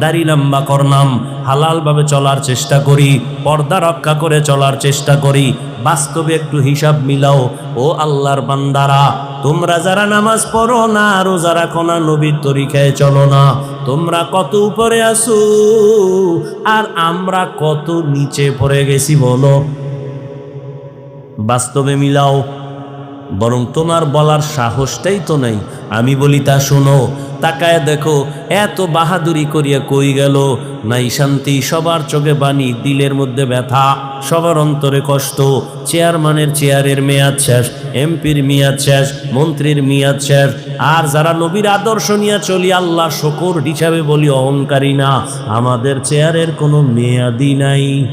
দাড়ি লম্বা করলাম হালালভাবে চলার চেষ্টা করি, পর্দা রক্ষা করে চলার চেষ্টা করি। বাস্তবে একটু হিসাব মিলাও, ও আল্লাহর বান্দারা। তোমরা যারা নামাজ পড়ো না, রোজা রাখো না, নবীর তরিকায় চলো না। তোমরা কত উপরে আসো আর আমরা কত নিচে পড়ে গেছি বলো। বাস্তবে মিলাও বরং তোমার বলার সাহসটাই তো নেই। আমি বলি, তা শোনো, তাকায় দেখো, এত বাহাদুরি করিয়া কই গেল? নাই শান্তি, সবার চোখে বাণী, দিলের মধ্যে ব্যথা, সবার অন্তরে কষ্ট, চেয়ারম্যানের চেয়ারের মেয়াদ শেষ, এমপির মেয়াদ শেষ, মন্ত্রীর মেয়াদ শেষ। আর যারা নবীর আদর্শ নিয়ে চলি, আল্লাহ শকর হিসাবে বলি, অহংকারী না। আমাদের চেয়ারের কোনো মেয়াদি নাই।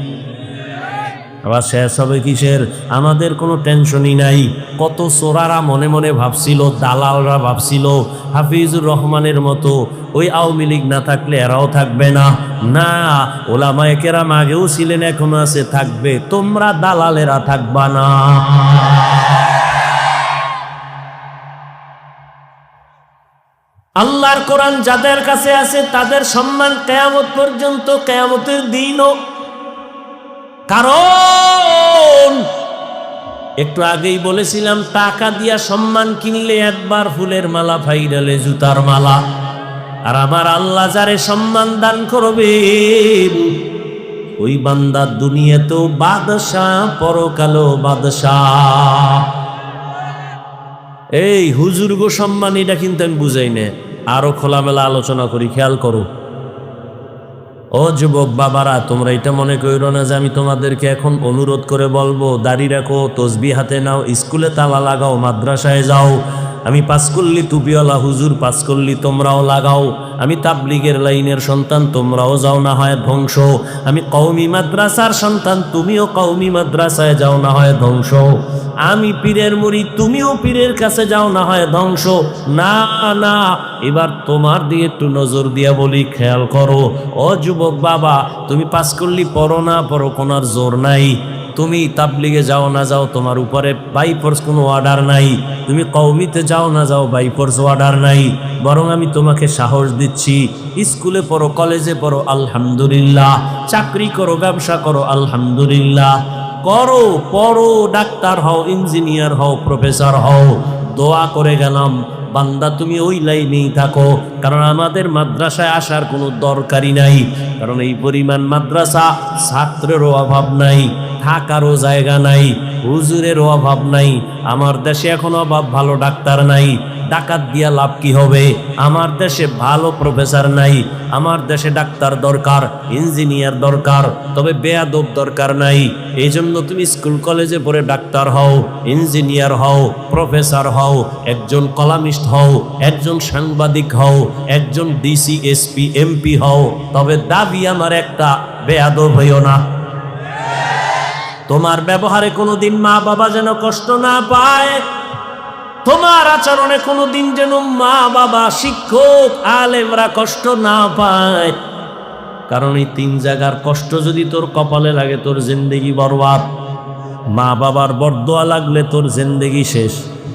আবার শেষ হবে কিসের? আমাদের কোনো টেনশনই নাই। কত সোরারা মনে মনে ভাবছিল, দালালরা ভাবছিল, হাফিজুর রহমানের মতো ওই আওয়ামী লীগ না থাকলে এরাও থাকবে না। না, ওলামায় কেরাম আগেও ছিলেন, এখনও আছে, থাকবে। তোমরা দালালেরা থাকবা না। আল্লাহর কোরআন যাদের কাছে আছে, তাদের সম্মান কেয়ামত পর্যন্ত কেয়ামতের দিনও কারণ, একটু আগেই বলেছিলাম, টাকা দিয়া সম্মান কিনলে একবার ফুলের মালা ফাইডালে জুতার মালা। আর আমার আল্লাহ যারে সম্মান দান করবে ওই বান্দার দুনিয়াতেও বাদশাহ পরকালো বাদশাহ। এই হুজুর গো সম্মান, এটা কিন্তু আমি বুঝাই না আরও খোলামেলা আলোচনা করি, খেয়াল করো। ও যুবক বাবারা, তোমরা এটা মনে করো না যে আমি তোমাদেরকে এখন অনুরোধ করে বলব, দাড়ি রাখো তসবি হাতে নাও, স্কুলে তালা লাগাও, মাদ্রাসায় যাও। আমি পাঁচকল্লি টুপিওয়ালা হুজুর, পাঁচকল্লি তোমরাও লাগাও। আমি তাবলিগের লাইনের সন্তান, তোমরাও যাও না হয় ধ্বংস। আমি কৌমি মাদ্রাসার সন্তান, তুমিও কৌমি মাদ্রাসায় যাও না হয় ধ্বংস। আমি পীরের মুড়ি, তুমিও পীরের কাছে যাও না হয় ধ্বংস। না না এবার তোমার দিয়ে একটু নজর দিয়া বলি, খেয়াল করো। ও যুবক বাবা, তুমি পাস করলি, পড়ো না, পড়ো, কোনার জোর নাই। তুমি তাবলিগে যাও না যাও, তোমার উপরে বাইফোর্স কোনো অর্ডার নাই। তুমি কৌমিতে যাও না যাও, বাইফোর্স অর্ডার নাই। বরং আমি তোমাকে সাহস দিচ্ছি। স্কুলে পড়ো, কলেজে পড়ো, আলহামদুলিল্লাহ। চাকরি করো, ব্যবসা করো, আলহামদুলিল্লাহ। করো, পড়ো, ডাক্তার হও, ইঞ্জিনিয়ার হও, প্রফেসর হও। দোয়া করে গেলাম বান্দা তুমি ওই লাইনেই থাকো কারণ আমাদের মাদ্রাসায় আসার কোনো দরকারই নাই। কারণ এই পরিমাণ মাদ্রাসা ছাত্রেরও অভাব নাই, থাকারও জায়গা নাই, হুজুরেরও অভাব নাই, আমার দেশে এখন অভাব, ভালো ডাক্তার নাই, ডাকাত দিয়া লাভ কি হবে? আমার দেশে ভালো প্রফেসর নাই, আমার দেশে ডাক্তার দরকার, ইঞ্জিনিয়ার দরকার, তবে বেয়াদব দরকার নাই। এই জন্য তুমি স্কুল, কলেজে পড়ে ডাক্তার হও, ইঞ্জিনিয়ার হও, প্রফেসর হও, একজন কলামিস্ট হও, একজন সাংবাদিক হও, একজন ডিসি, এসপি, এমপি হও, তবে দাবি আমার একটা বেয়াদব হইও না। তোমার ব্যবহারে কোনোদিন মা বাবা যেন কষ্ট না পায়। তোমার আচরণে কোনোদিন যেন মা বাবা শিক্ষক, আলেমরা কষ্ট না পায়। কারণ এই তিন জায়গার কষ্ট যদি তোর কপালে লাগে, তোর জিন্দেগি বরবাদ। মা বাবার বরদোয়া লাগলে তোর জিন্দেগি শেষ।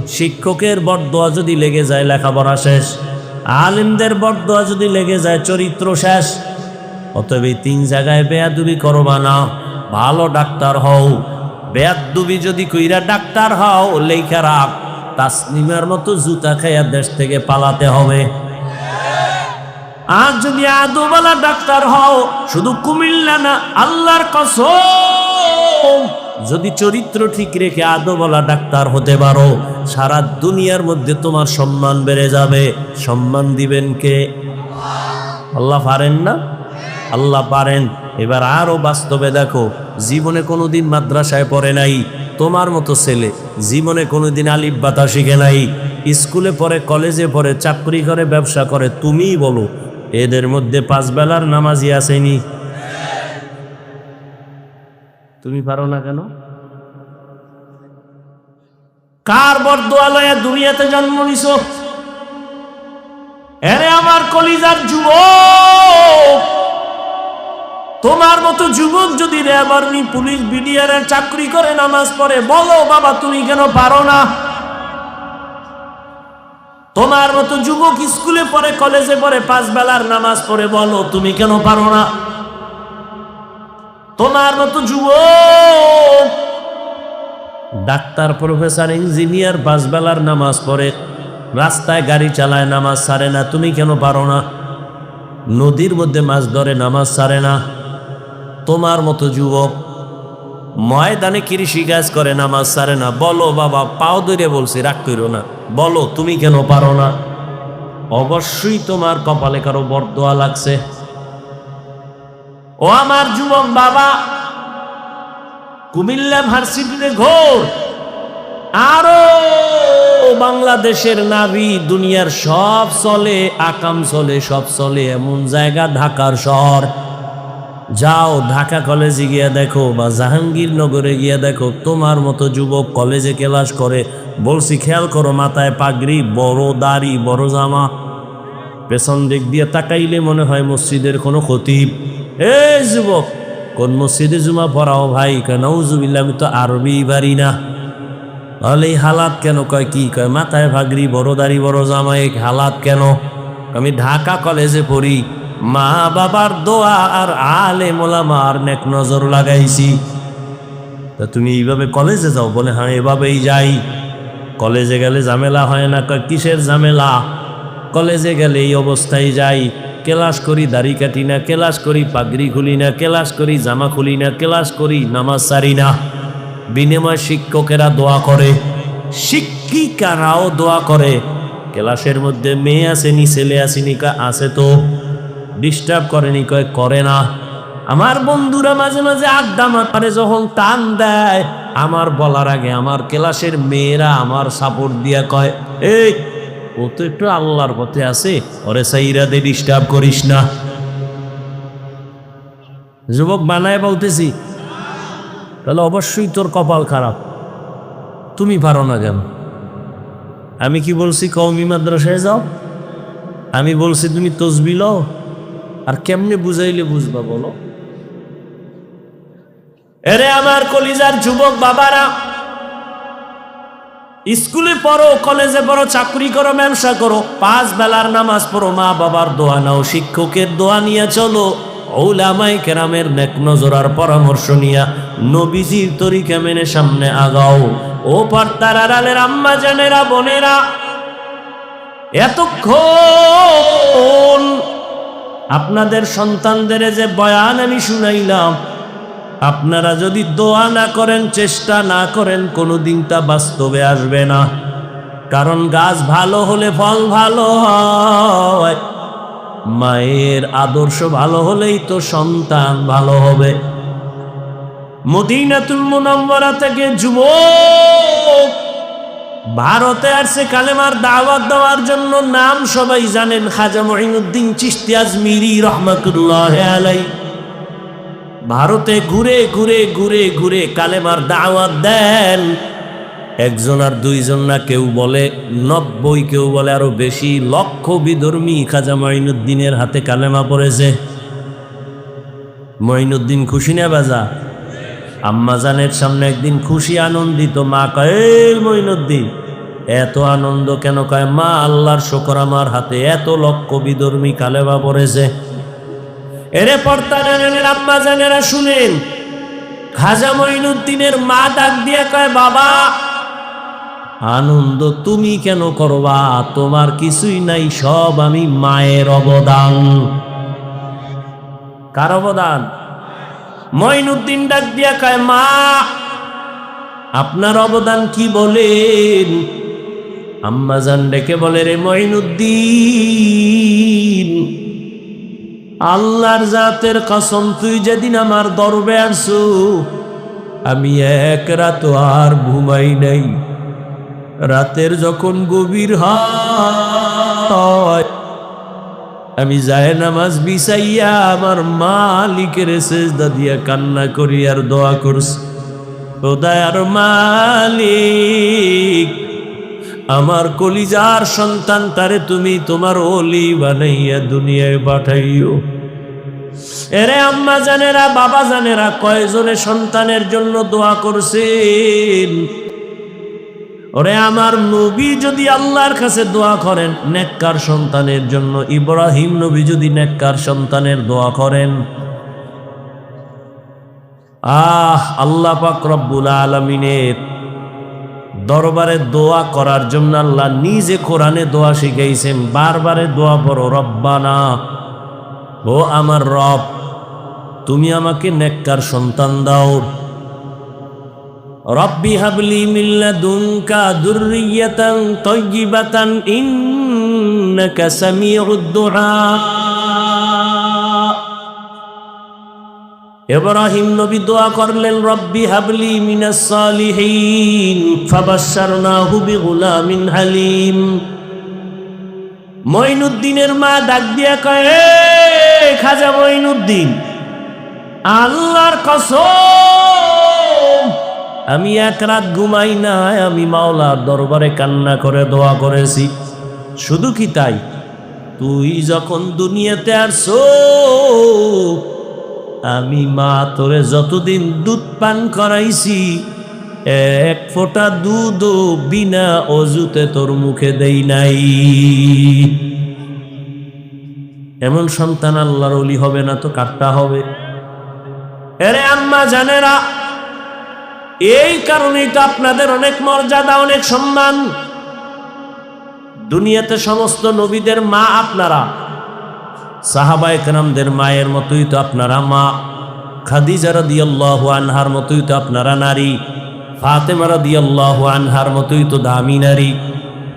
শিক্ষকের বরদোয়া যদি লেগে যায়, লেখাপড়া শেষ। আলেমদের বরদোয়া যদি লেগে যায়, চরিত্র শেষ। অতএব এই তিন জায়গায় বেয়াদুবি করবা না, ভালো ডাক্তার হও। বেয়াদুবি যদি কইরা ডাক্তার হও লেখা রাখ, তাসনিমের মতো জুতা খাইয়া দেশ থেকে পালাতে হবে। আর যদি আদুবালা ডাক্তার হও, শুধু কুমিল্লা না, আল্লাহর কসম, যদি চরিত্র ঠিক রেখে আদোবালা ডাক্তার হতে পারো, সারা দুনিয়ার মধ্যে তোমার সম্মান বেড়ে যাবে। সম্মান দিবেন কে? আল্লাহ পারেন না? আল্লাহ পারেন। এবার আরও বাস্তবে দেখো, জীবনে কোনোদিন মাদ্রাসায় পড়ে নাই, তোমার মতো ছেলে। জীবনে কোনোদিন আলিফ বাতা শিখে নাই, স্কুলে পড়ে, কলেজে পড়ে, চাকরি করে, ব্যবসা করে, তুমিই বলো, এদের মধ্যে পাঁচ বেলার নামাজি আসেনি। তুমি পারো না কেন? কার বরদোয়ালয়ে দুনিয়াতে জন্ম নিছ? এরে আমার কলিজার যুবক! তোমার মতো যুবক যদি র্যাব আর্মি পুলিশ বিডিআর চাকরি করে, নামাজ পড়ে, বলো বাবা তুমি কেন পারো না? তোমার মতো যুবক স্কুলে পড়ে, কলেজে পড়ে, পাঁচ বেলার নামাজ পড়ে, বলো তুমি কেন পারো না? তোমার মতো যুবক ডাক্তার, প্রফেসর, ইঞ্জিনিয়ার পাঁচ বেলার নামাজ পড়ে, রাস্তায় গাড়ি চালায়, নামাজ সারে না, তুমি কেন পারো না? নদীর মধ্যে মাছ ধরে, নামাজ সারে না? তোমার মতো যুবক। ময়দানে কৃষি কাজ করে, নামাজ সারে না। বলো, বাবা, পাও ধরে বলছি, রাগ করো না। বলো, তুমি কেন পারো না? অবশ্যই তোমার কপালে কারও বরদোয়া লাগছে। ও আমার যুবক বাবা, কুমিল্লা ভার্সিটিতে ঘোর। আরও বাংলাদেশের নাবি দুনিয়ার সব চলে, আকাম চলে, সব চলে, এমন জায়গা ঢাকার শহর। যাও ঢাকা কলেজে গিয়া দেখো বা জাহাঙ্গীরনগরে গিয়া দেখো। তোমার মতো যুবক কলেজে ক্লাস করে। বলছি, খেয়াল করো মাথায় পাগড়ি, বড় দাড়ি, বড় জামা। পেছন দিক দিয়ে তাকাইলে মনে হয় মসজিদের কোনো খতিব এই যুবক, কোন মসজিদে জুমা পড়াও ভাই? কেন উজুবিল্লা আমি তো আরবি পারি না। তাহলে এই হালাত কেন? কয়, কি? কয়, মাথায় ভাগরি বড় দাড়ি, বড় জামা, এই হালাত কেন? আমি ঢাকা কলেজে পড়ি। মা বাবার দোয়া আর আলে মোলামার নেক নজর লাগাইছি। তা তুমি এইভাবে কলেজে যাও, বলে হ্যাঁ এভাবেই যাই। কলেজে গেলে ঝামেলা হয় না কিসের ঝামেলা? কলেজে গেলে এই অবস্থায় যাই। ক্লাস করি দাড়ি কাটি না, ক্লাস করি পাগড়ি খুলি না, ক্লাস করি জামা খুলি না, ক্লাস করি নামাজ সারি না। বিনিময় শিক্ষকেরা দোয়া করে, শিক্ষিকারাও দোয়া করে। ক্লাসের মধ্যে মেয়ে আসেনি ছেলে আসেনি কা আছে তো। ডিস্টার্ব করেনি, কয়, করে না। আমার বন্ধুরা মাঝে মাঝে আড্ডা মারে, যখন টান দেয়, আমার বলার আগে আমার ক্লাসের মেয়েরা আমার সাপোর্ট দিয়া কয়, এই, ও তো একটু আল্লাহর পথে আছে, ওরে সাইরাদে ডিস্টার্ব করিস না। যুবক বানায় বলতেছি, তাহলে অবশ্যই তোর কপাল খারাপ। তুমি পারো না কেন? আমি কি বলছি কৌমি মাদ্রাসায় যাও? আমি বলছি, তুমি তসবি লও? আর কেমনে বুঝাইলে বুঝবা বলো? এরে আমার কলিজার যুবক বাবারা, স্কুলে পড়ো, কলেজে পড়ো, চাকরি করো, ব্যবসা করো, পাঁচ বেলার নামাজ পড়ো, মা বাবার দোয়া নাও, শিক্ষকের দোয়া নিয়ে চলো, ওলামাই কেরামের নেক পরামর্শ নিয়া নবীজির মেনে সামনে আগাও। ও পর্দার আড়ালের আম্মা জানেরা, বোনেরা, এতক্ষণ আপনাদের সন্তানদের যে বয়ান আমি শুনাইলাম, আপনারা যদি দোয়া না করেন, চেষ্টা না করেন, কোনোদিন তা বাস্তবে আসবে না। কারণ গাছ ভালো হলে ফল ভালো হয়, মায়ের আদর্শ ভালো হলেই তো সন্তান ভালো হবে। মদিনাতুল মুনাম্মরা থেকে যুবক ভারতে আসছে কালেমার দাওয়াত দেওয়ার জন্য নাম সবাই জানেন খাজা মহিনুদ্দিন চিস্তি আজমিরি রহমতুল্লাহ আলাই ভারতে ঘুরে ঘুরে ঘুরে ঘুরে কালেমার দাওয়াত দেন। একজন আর দুইজন না কেউ বলে, নব্বই কেউ বলে, আরও বেশি লক্ষ বিধর্মী খাজা মঈনুদ্দিনের হাতে কালেমা পড়েছে। মঈনুদ্দিন খুশি না বাজা? আম্মাজানের সামনে একদিন খুশি, আনন্দিত মা কয়েল "এই মঈনুদ্দিন? এত আনন্দ কেন কয়, মা, আল্লাহর শকর আমার হাতে, এত লক্ষ বিধর্মী কালেমা পড়েছে। এরে পর্তা জানেন আম্মা জানেরা শুনেন, খাজা মঈনুদ্দিনের মা ডাক দিয়ে কয়, বাবা, আনন্দ তুমি কেন করবা? তোমার কিছুই নাই, সব আমি মায়ের অবদান। কার অবদান? মঈনুদ্দিন ডাক দিয়া কয়, মা, আপনার অবদান কি বলেন? আম্মাজান ডেকে বলে, রে মঈনুদ্দিন, আল্লাহর জাতের কসম, তুই যেদিন আমার দরবে আসু, আমি এক রাত আর ঘুমাই নাই। রাতের যখন গভীর হয়, আমি যায় নামাজ বিছাইয়া আমার মালিকের সেজদা দিয়া কান্না করি আর দোয়া করছি। খোদায়ার মালিক আমার কলিজার সন্তান, তারে তুমি তোমার ওলি বানাইয়া দুনিয়ায় পাঠাইও। এরে আম্মা জানেরা, বাবা জানেরা, কয়জনে সন্তানের জন্য দোয়া করছেন? ওরে আমার নবী যদি আল্লাহর কাছে দোয়া করেন, নেককার সন্তানের জন্য, ইব্রাহিম নবী যদি নেককার সন্তানের দোয়া করেন। আহ, আল্লাহ পাক রব্বুল আলমিনের দরবারে দোয়া করার জন্য আল্লাহ নিজে কোরআনে দোয়া শিখাইছেন, বারবারে দোয়া পড়ো, রব্বানা, ও আমার রব, তুমি আমাকে নেককার সন্তান দাও। রব্বি হাবলি মিল্লা দুনকা দুর্রিয়াতান তয়্যিবাতান ইন্নাকা সামিউদ দুআ ইব্রাহিম নবী দোয়া করলেন, রব্বি হাবলি মিনাস সালিহিন ফাবাশশারনাহু বিগুলামিন হালিম। মঈনুদ্দিনের মা ডাক দিয়া কয় খাজা মঈনুদ্দিন, আল্লাহর কসম, আমি এক রাত ঘুমাই না আমি মাওলার দরবারে কান্না করে দোয়া করেছি। শুধু কি তাই? তুই যখন দুনিয়াতে আসো আমি মা তোরে যতদিন দুধ পান করাইছি, এক ফোঁটা দুধ বিনা অজুতে তোর মুখে দেই নাই। এমন সন্তান আল্লাহর অলি হবে না তো কাটটা হবে? এরে আম্মা জানেরা, এই কারণেই তো আপনাদের অনেক মর্যাদা, অনেক সম্মান। দুনিয়াতে সমস্ত নবীদের মা আপনারা সাহাবা একরামদের মায়ের মতোই তো আপনারা মা। খাদিজা রাদিয়াল্লাহু আনহার মতোই তো আপনারা নারী। ফাতেমা রাদিয়াল্লাহু আনহার মতোই তো দামি নারী।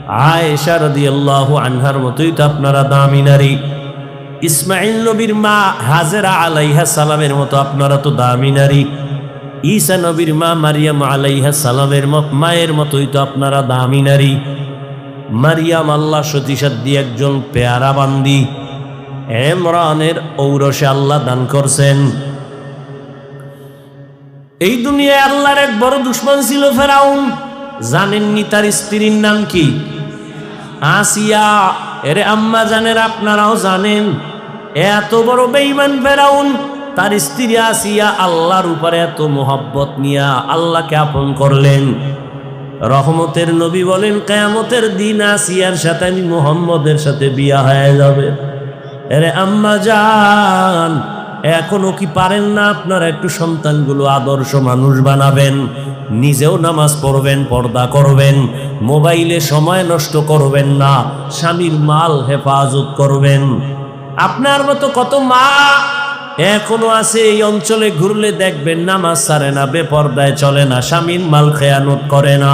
আয়েশা রাদিয়াল্লাহু আনহার মতোই তো আপনারা দামি নারী। ইসমাইল নবীর মা হাজেরা আলাইহা সালামের মতো আপনারা তো দামি নারী। ঈসা নবীর মা মারিয়াম আলাইহা সালামের মায়ের মতোই তো আপনারা দামি নারী। মারিয়াম আল্লাহ সতীসাদ্দি একজন পেয়ারা বান্দি এমরানের ঔরসে আল্লাহ দান করছেন। এই দুনিয়ায় আল্লাহর এক বড় দুশ্মন ছিল ফেরাউন। জানেননি তার স্ত্রীর নাম কি? আসিয়া। এরে আম্মা জানেন আপনারাও জানেন, এত বড় বেঈমান ফেরাউন, তার স্ত্রী আসিয়া আল্লাহর উপরে এত মোহব্বত নিয়া আল্লাহকে আপন করলেন। রহমতের নবী বলেন, কেয়ামতের দিন আসিয়ার সাথে আমি মোহাম্মদের সাথে বিয়া হয়ে যাবে। এরে আম্মা যান এখনও কি পারেন না আপনারা একটু সন্তানগুলো আদর্শ মানুষ বানাবেন? নিজেও নামাজ পড়বেন, পর্দা করবেন, মোবাইলে সময় নষ্ট করবেন না, স্বামীর মাল হেফাজত করবেন। আপনার মতো কত মা এখনও আছে এই অঞ্চলে ঘুরলে দেখবেন নামাজ সারে না, বেপর্দায় চলে না, স্বামীর মাল খেয়ানত করে না।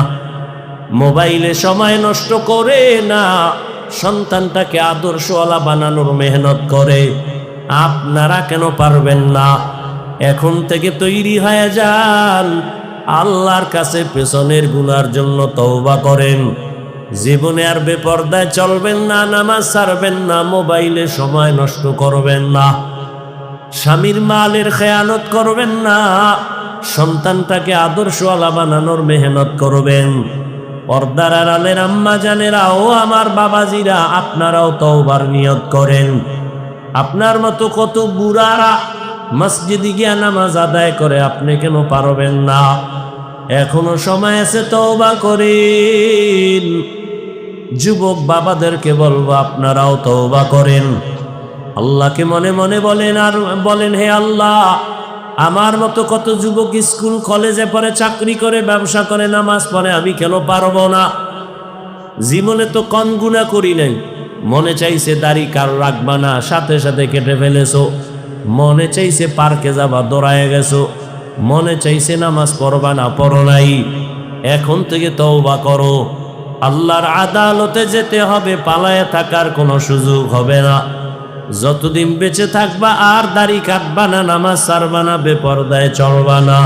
মোবাইলে সময় নষ্ট করে না সন্তানটাকে আদর্শওয়ালা বানানোর মেহনত করে। আপনারা কেন পারবেন না? এখন থেকে তৈরি হয়ে যান। আল্লাহর কাছে পেছনের গুনার জন্য তওবা করেন। জীবনে আর বেপর্দায় চলবেন না, নামাজ ছাড়বেন না, মোবাইলে সময় নষ্ট করবেন না। স্বামীর মালের খেয়ানত করবেন না। সন্তানটাকে আদর্শওয়ালা বানানোর মেহনত করবেন। পর্দার আড়ালের আম্মা জানেরা, ও আমার বাবাজিরা, আপনারাও তওবার নিয়ত করেন। আপনার মতো কত বুড়ারা মসজিদে গিয়া নামাজ আদায় করে, আপনি কেন পারবেন না? এখনও সময় আছে তওবা করেন। যুবক বাবাদেরকে বলব, আপনারাও তওবা করেন। আল্লাহকে মনে মনে বলেন আর বলেন, হে আল্লাহ আমার মতো কত যুবক স্কুল, কলেজে পড়ে, চাকরি করে, ব্যবসা করে, নামাজ পড়ে, আমি কেন পারব না? জীবনে তো কন গুণা করি নাই। মনে চাইছে দাড়ি কার রাখবা না, সাথে সাথে কেটে ফেলেছো। মনে চাইছে পার্কে যাবা, দৌড়ায় গেছো। মনে চাইছে নামাজ পড়বা না, পড়ো নাই। এখন থেকে তওবা করো। আল্লাহর আদালতে যেতে হবে, পালায়ে থাকার কোনো সুযোগ হবে না। যতদিন বেঁচে থাকবা আর দাড়ি কাটবা না, নামাজ সারবা না, বেপরদায় চলবা না।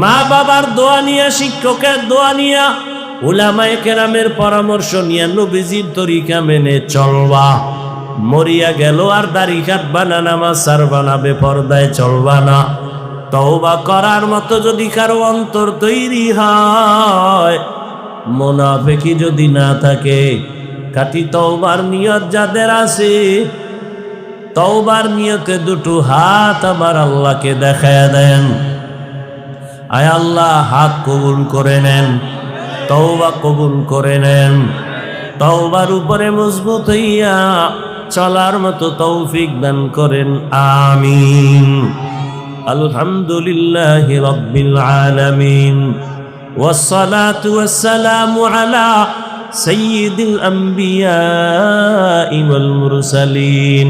মা বাবার দোয়া নিয়া, শিক্ষকের দোয়া নিয়া, উলামায়ে কেরামের পরামর্শ নিয়া নবীজির তরিকা মেনে চলবা। মরিয়া গেল আর দাড়ি কাটবা না, নামাজ সারবা না, বেপরদায় চলবা না। তওবা করার মতো যদি কারও অন্তর তৈরি হয়, মোনাফেকি যদি না থাকে, কাটি তওবার নিয়ত যাদের আছে তওবার নিয়তে দুটো হাত আমার আল্লাহকে দেখায় দেন আয় আল্লাহ হাত কবুল করে নেন তওবা কবুল করে নেন তওবার উপরে মজবুত হইয়া চলার মতো তৌফিক দান করেন আমিন আলহামদুলিল্লাহ রব্বিল আলামিন والصلاة والسلام على سيد الأنبياء والمرسلين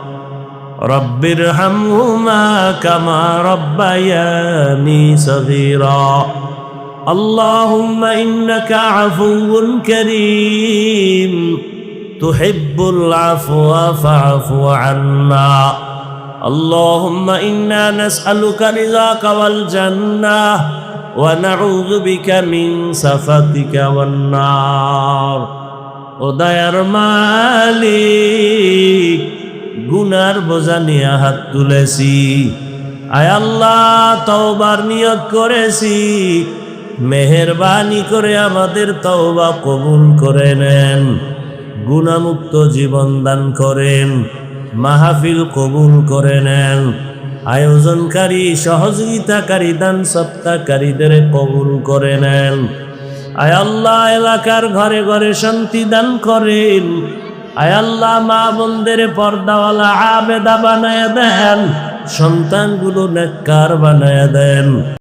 رب ارحمهما كما ربياني صغيرا اللهم إنك عفو كريم تحب العفو فاعف عنا اللهم إنا نسألك رضاك والجنة ونعوذ بك من سفتك والنار ওদায়ার মালিক গুনার বোঝা নিয়ে হাত তুলেছি। আয় আল্লাহ, তওবার নিয়ত করেছি। মেহেরবানি করে আমাদের তওবা কবুল করে নেন। গুণামুক্ত জীবন দান করেন। মাহফিল কবুল করে নেন। আয়োজনকারী, সহযোগিতাকারী, দান সত্তাকারীদের কবুল করে নেন। আয় আল্লাহ, এলাকার ঘরে ঘরে শান্তি দান করেন। আয় আল্লাহ মা বন্ধের পর্দাওয়ালা আবেদা বানায় দেন সন্তানগুলো নেককার বানায় দেন।